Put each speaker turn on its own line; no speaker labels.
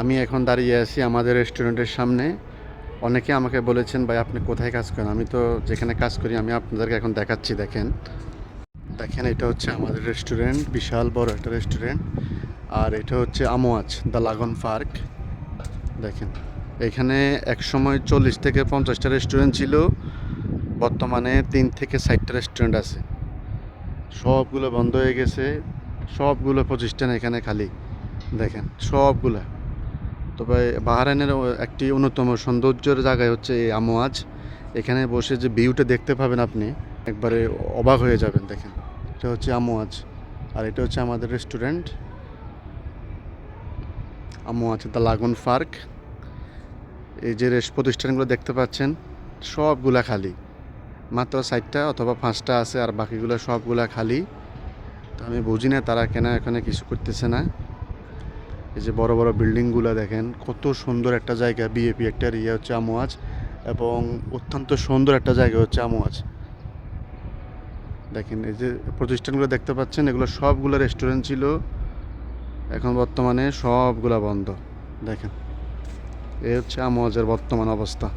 আমি এখন দাঁড়িয়ে আছি আমাদের রেস্টুরেন্টের সামনে। অনেকে আমাকে বলেছেন, ভাই, আপনি কোথায় কাজ করেন? আমি তো যেখানে কাজ করি, আমি আপনাদেরকে এখন দেখাচ্ছি, দেখেন। দেখেন, এটা হচ্ছে আমাদের রেস্টুরেন্ট, বিশাল বড় একটা রেস্টুরেন্ট। আর এটা হচ্ছে আমোয়াজ, দ্য লাগন পার্ক। দেখেন, এখানে এক সময় চল্লিশ থেকে পঞ্চাশটা রেস্টুরেন্ট ছিল। বর্তমানে তিন থেকে ষাটটা রেস্টুরেন্ট আছে। সবগুলো বন্ধ হয়ে গেছে। সবগুলো প্রতিষ্ঠান এখানে খালি। দেখেন, সবগুলা। তবে বাহারাইনের একটি অন্যতম সৌন্দর্যের জায়গায় হচ্ছে এই আমোয়াজ এখানে বসে যে ভিউটা দেখতে পাবেন আপনি, একবারে অবাক হয়ে যাবেন, দেখেন। এটা হচ্ছে আমোয়াজ আর এটা হচ্ছে আমাদের রেস্টুরেন্ট আমোয়াজ দ্য লাগন পার্ক। এই যে রেস্ট প্রতিষ্ঠানগুলো দেখতে পাচ্ছেন, সবগুলা খালি। মাত্র ষাটটা অথবা পাঁচটা আছে, আর বাকিগুলো সবগুলা খালি। তো আমি বুঝি না তারা কেন, এখানে কিছু করতেছে না। এই যে বড় বড় বিল্ডিংগুলো দেখেন, কত সুন্দর একটা জায়গা বিএপি একটা ইয়ে হচ্ছে আমোয়াজ এবং অত্যন্ত সুন্দর একটা জায়গা হচ্ছে আমোয়াজ। দেখেন এই যে প্রতিষ্ঠানগুলো দেখতে পাচ্ছেন, এগুলো সবগুলো রেস্টুরেন্ট ছিল, এখন বর্তমানে সবগুলা বন্ধ। দেখেন, এই হচ্ছে আমোয়াজের বর্তমান অবস্থা।